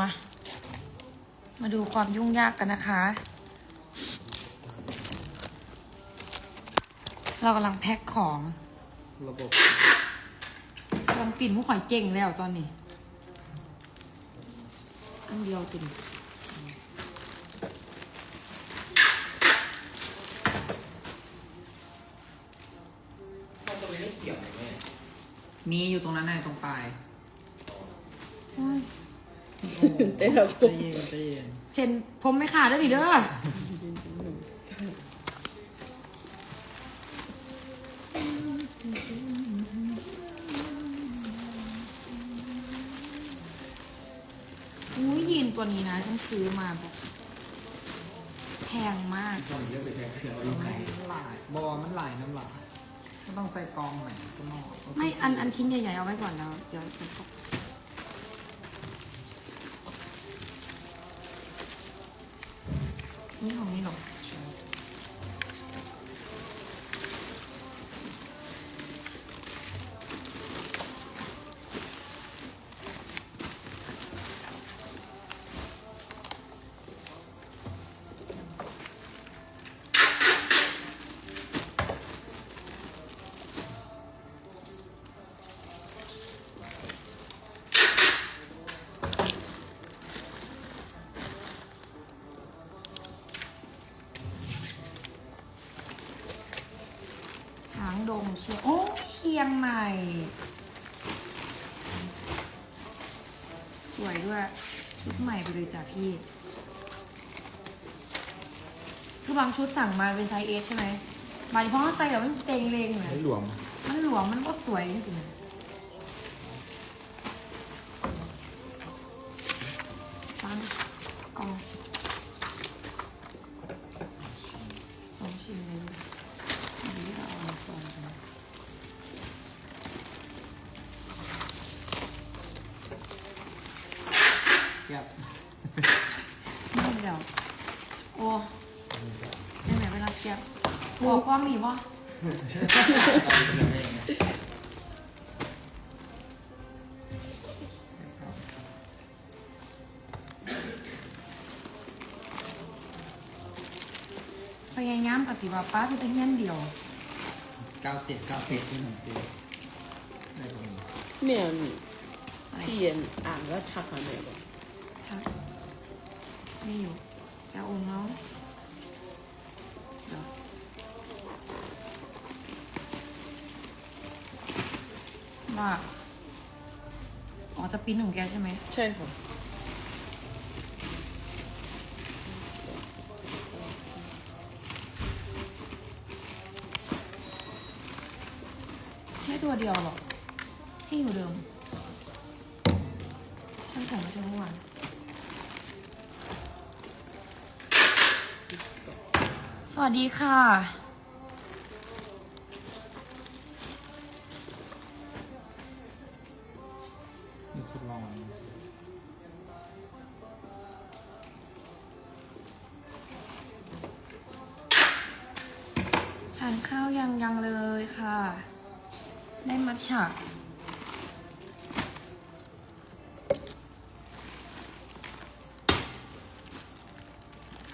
มา มาดูความยุ่งยากกันนะคะ เรากำลังแพ็คของระบบกำลังปิ่นผู้ข่อยเก่งแล้วตอนนี้ อันเดียวติ่นมันจะไม่ได้เกี่ยวไหมแม่มีอยู่ตรงนั้นไงตรงปลายโอ้ย เต้นแล้วใจเย็นใจเย็นเซ็นผมไม่ขาดด้วยดิเด้ออุ้ยยีนตัวนี้นะฉันซื้อมาแบบแพงมาก ต้องเยอะไปแค่เดียวมันหลายบอมันหลายน้ำหลายก็ต้องใส่กรองใหม่ก็นอกไม่อันอันชิ้นใหญ่ๆเอาไว้ก่อนแล้วเดี๋ยวใส่กล่อง นี่ของ ชียงโอ้เชียงใหม่ สวยด้วยชุดใหม่ไปเลยจ้ะพี่ คือบางชุดสั่งมาเป็นไซส์เอสใช่ไหมหมายถึงเพราะว่าไซส์แบบมันเต็งเลงนะไม่หลวม มันหลวมมันก็สวยจริงๆฟัง พยายามกับสิว่าป้าคือแต่เฮียนเดียวเก้าเจ็ดเก้าสิบที่หนึ่งปีได้ตรงนี้เมียนพี่เย็นอ่านแล้วทักหาแม่บอกทักไม่อยู่จะโอนแล้วเดี๋ยวว่าอ๋อจะปริ้นของแกใช่ไหมใช่ค่ะ ไม่ตัวเดียวหรอก ที่อยู่เดิมฉันใส่มาทั้งวันสวัสดีค่ะ นี่ทดลองทานข้าวยังยังเลยค่ะ ได้มัทฉะ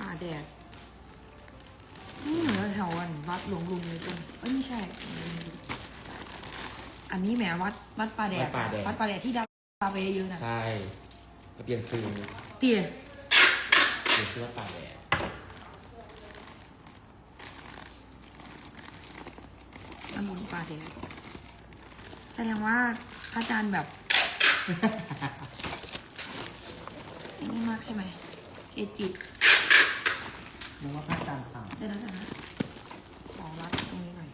อาแดดนี่เหมือนแถววันวัดหลวงลุงเลยจังเอ้ยไม่ใช่ อันนี้แหมวัดวัดป่าแดดวัดป่าแดด วัดป่าแดดที่ดาวไปเยอะๆนะใช่เปลี่ยนซื้อเตี๋ยเปลี่ยนซื้อว่าป่าแดดน้ำมนต์ป่าแดด แสดงว่าพระอาจารย์แบบไอ้นี่มากใช่ไหมเกจินึกว่าพระอาจารย์สั่งได้แล้วนะขอรัดตรงนี้หน่อย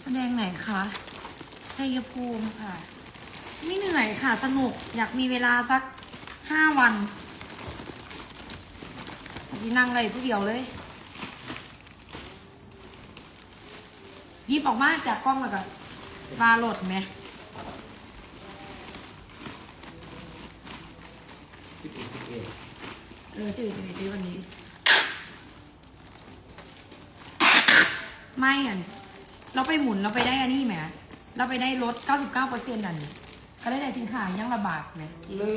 แสดงไหนคะ ชัยภูมิค่ะ ไม่เหนื่อยค่ะ สนุกอยากมีเวลาสักห้าวันสินั่งอะไรผู้เดียวเลยหยิบออกมาจากกล้องแล้วก็ปลาโหลดไหมสิบเอ็ดสิบเอ็ดเออสิบเอ็ดสิบเอ็ดปีวันนี้ ไม่อะเราไปหมุนเราไปได้อันนี้ไหม เราไปได้ลด 99%นั่นก็ได้ในสินค้ายังระบาดไหมเลิ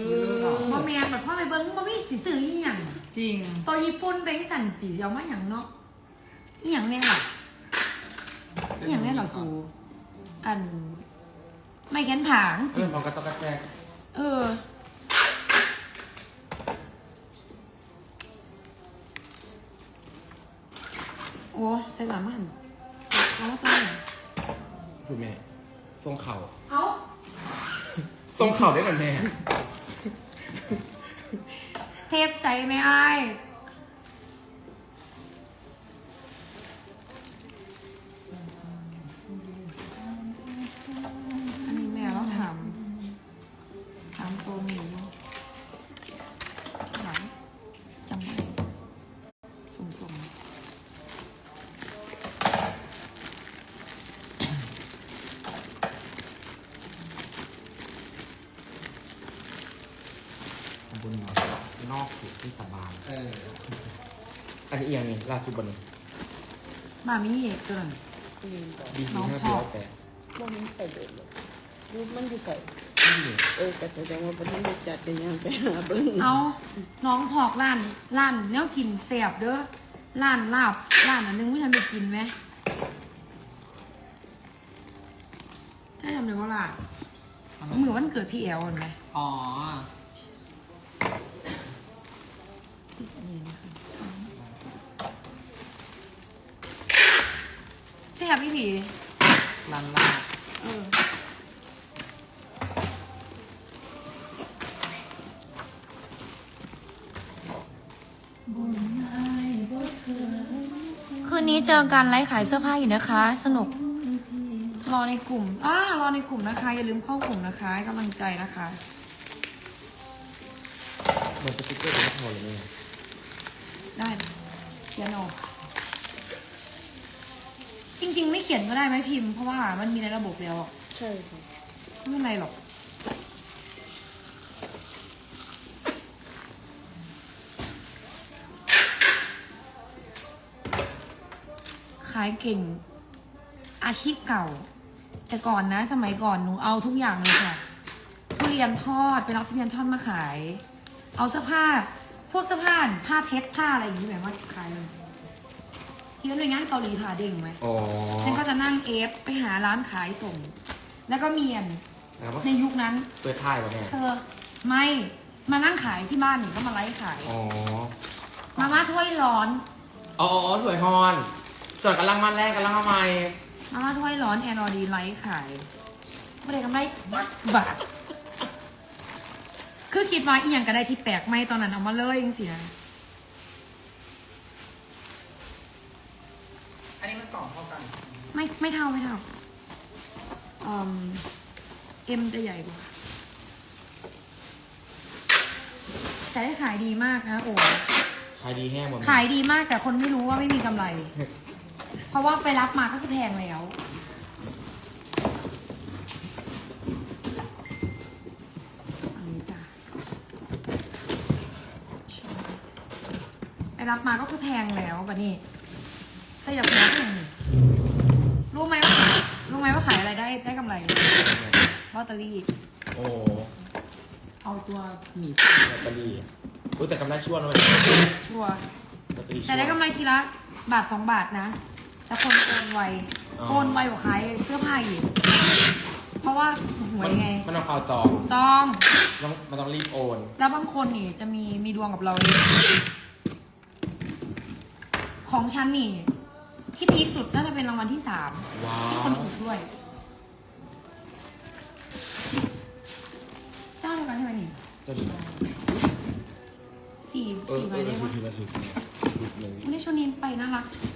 ศเพราะแมนแบบพ่อไปเบิ้งมันไม่สิซื้ออีหยังจริง ตัวญี่ปุ่นเป็นสันติเอามาอย่างเนาะอีหยังเนี่ยล่ะอีหยังเนี่ยเหรอสูอัน ไม่แค้นผางเอสิอของกระจกกระแจกเออโอ้ใส่หลามันเอามาใส่หน่อยคุณแม่ ทรงเข่าเอาทรงเข่าได้เหมือนแม่ เทปใส่ไหมไอ้าย สุดที่สบายเอออันนี้เอียงนี่ล่าสุดบนนี้มามีเหตุเกินอืมบอกดีน้ซีองห้าพ่ร้ออยแปดว่ามันใส่เดือดเลยรูปมันอยู่ใส่นี่ เออแต่แสดงว่าประเทศนี้จัดเป็นยังไปหาเบิ้งเอาน้องพอกร้านร้านเนี้ยกินแสบเด้อร้านลาบร้านอันนึงไม่ทันไปกินไหมใช่ทำเลยว่าล่ะมือวันเกิดพี่แอลเห็นไหมอ๋อ แสบพี่ผีลันลาเออคืนนี้เจอกันไลฟ์ขายเสื้อผ้าอยู่นะคะ สนุก รอในกลุ่มอ่ารอในกลุ่มนะคะ อย่าลืมเข้ากลุ่มนะคะให้กำลังใจนะคะเหมือนสติ๊กเกอร์เป็นพอเลยแม่ได้ เขียนออกจริง ๆ ไม่เขียนก็ได้ไหมพิมพ์เพราะว่ามันมีในระบบแล้วอะใช่ค่ะไม่เป็นไรหรอก ขายเก่ง อาชีพเก่า แต่ก่อนนะ สมัยก่อนหนูเอาทุกอย่างเลยค่ะทุเรียนทอดไปรับทุเรียนทอดมาขาย เอาเสื้อผ้า วกเสื้อผ้าผ้าเพชรผ้าอะไรอย่างนี้แบบว่าขายเลยที่เป็นหน่วยงานเกาหลีผ่าเด้งไหมอ๋อฉันก็จะนั่งเอฟไปหาร้านขายส่ง แล้วก็เมียนแล้วว่าในยุคนั้น เปิดท้ายป่ะแม่เธอไม่มานั่งขายที่บ้านนี่ก็มาไลฟ์ขาย อ๋อมาม่าถ้วยร้อน อ๋ออ๋อถวยฮอน ส่วนกำลังมาแรกกำลังมาใหม่มาม่าถ้วยร้อนแอนอดีไลฟ์ขายไม่ได้กำไรบาท คือคิดว่าอีหยังก็ได้ที่แปลกไม่ตอนนั้นเอามาเลยจริงๆนะอันนี้มันกล่องเท่ากันไม่ไม่เท่าไม่เท่าเอ็มเอ็มจะใหญ่กว่า แต่ได้ขายดีมากนะโอ้ขายดีแห้งหมดขายดีมากแต่คนไม่รู้ว่าไม่มีกำไร เพราะว่าไปรับมาก็คือแพงแล้วอันนี้จ้ะไป รับมาก็คือแพงแล้วบัดนี้แต่อย่าแพงแพงนี่รู้ไหมว่ารู้ไหมว่าขายอะไรได้ได้กำไรลอตเตอรี่ โอ้เอาตัวมีลอตเตอรี่รู้แต่กำไรชั่วนะเลยชัวร์ลอตเตอรี่แต่ได้กำไรทีละบาทสองบาทนะ แต่คนโอนไวโอนไวกว่าขายเสื้อผ้าอีกเพราะว่าหวยไงมันต้องเอาจองต้อง ต้องมันต้องรีบโอน แล้วบางคนนี่จะมีมีดวงกับเราเลย ของฉันนี่ ที่พีคสุดน่าจะเป็นรางวัลที่สามว้าที่คนวถูกด้วย เจ้าเดียวกันใช่ไหมนี่จะดีสี่เออสี่ใบเออได้ถูปะกทีละถูกถูกเลยไม่ได้ชวนนินไปน่ารักน่า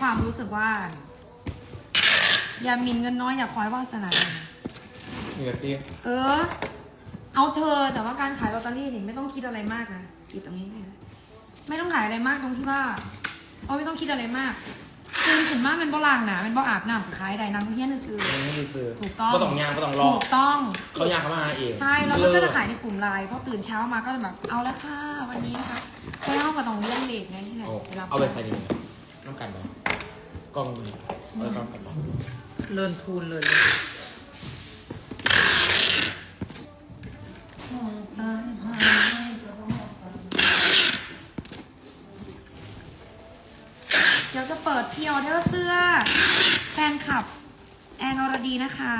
ความรู้สึกว่า อย่าหมินเงินน้อยอย่าคอยวาสนา นี่กะจีเออ เอาเธอแต่ว่าการขายลอตเตอรี่นี่ไม่ต้องคิดอะไรมากนะคิดตรงนี้นะไม่ต้องขายอะไรมากตรงที่ว่าโอ้ไม่ต้องคิดอะไรมากคือถึงมากมันบ่ลางหนามันบ่อาบน้ำขายใดนางเฮี้ยนซื้อ ไม่ได้ซื้อถูกต้อง ก็ต้องยางก็ต้องรอ ถูกต้อง เขายางเขามาหาเองใช่ แล้วก็จะขายในกลุ่มไลน์เพราะตื่นเช้ามาก็จะแบบ เอาแล้วค่ะ วันนี้นะคะ เพราะว่าก็ต้องเลี้ยงเด็กไงที่ไหนเอาวลเอาไปใส่ดีน้ำกันไปกล้องดูเอาไปกล้องกันไปเลื่อนทูนเลยเดี๋ยวจะเปิดพีออเดอร์เสื้อ แฟนคลับ แอนอรดีนะคะ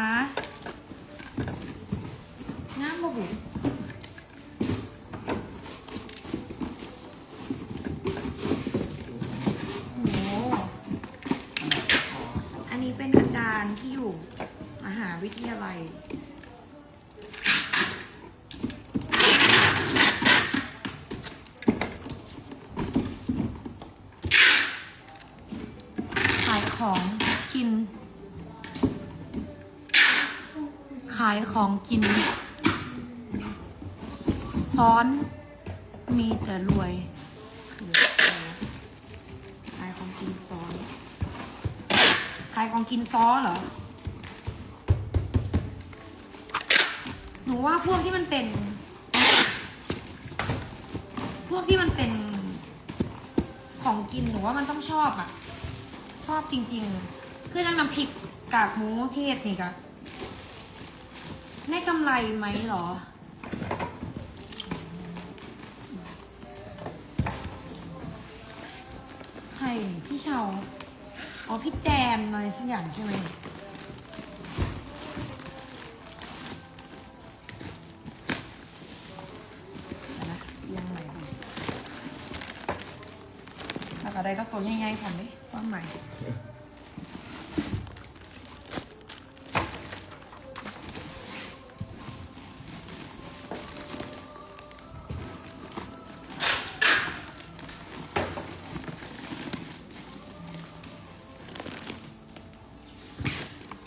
น้ำบบุโอ้โหอันนี้เป็นอาจารย์ที่อยู่มหาวิทยาลัย ของกิน ขายของกิน ซ้อนมีแต่รวยขายของกินซ้อนขายของกินซ้อเหรอ หนูว่าพวกที่มันเป็น พวกที่มันเป็นของกินหนูว่ามันต้องชอบอะ อบจริง ๆ คือน้ำพริกกากหมูเทศนี่กะได้กำไรไหมหรอ ใครพี่เชาอ๋อ พี่แจนอะไรสักอย่างใช่ไหมยวนะยังไงแล้วก็ได้ก็ตัวง่ายๆก่อน ดิว่าใหม่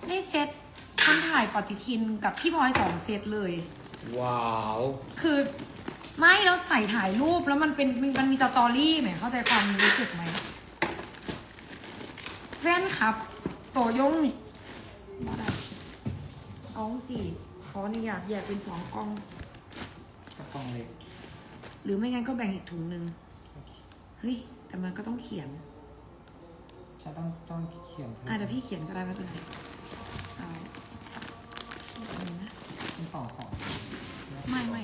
ได้เซตคนถ่ายปฏิทินกับพี่พลอยสองเซตเลย ว้าว คือไม่แล้วใส่ถ่ายรูปแล้วมันเป็นมันมันมีสตอรี่ไหมเข้าใจความรู้สึกไหม แฟนครับ โตยงนี่บ่ได้เอาสี่ขออนุยากแยกเป็นสองกล่อง กระองเล็กหรือไม่งั้นก็แบ่งอีกถุงหนึ่งเฮ้ย แต่มันก็ต้องเขียนฉันต้องต้องเขียนอะเดี๋ยวพี่เขียนก็ได้ไม่เป็นไรเอาเขียนี่นะ เป็นสองของ ไม่ไม่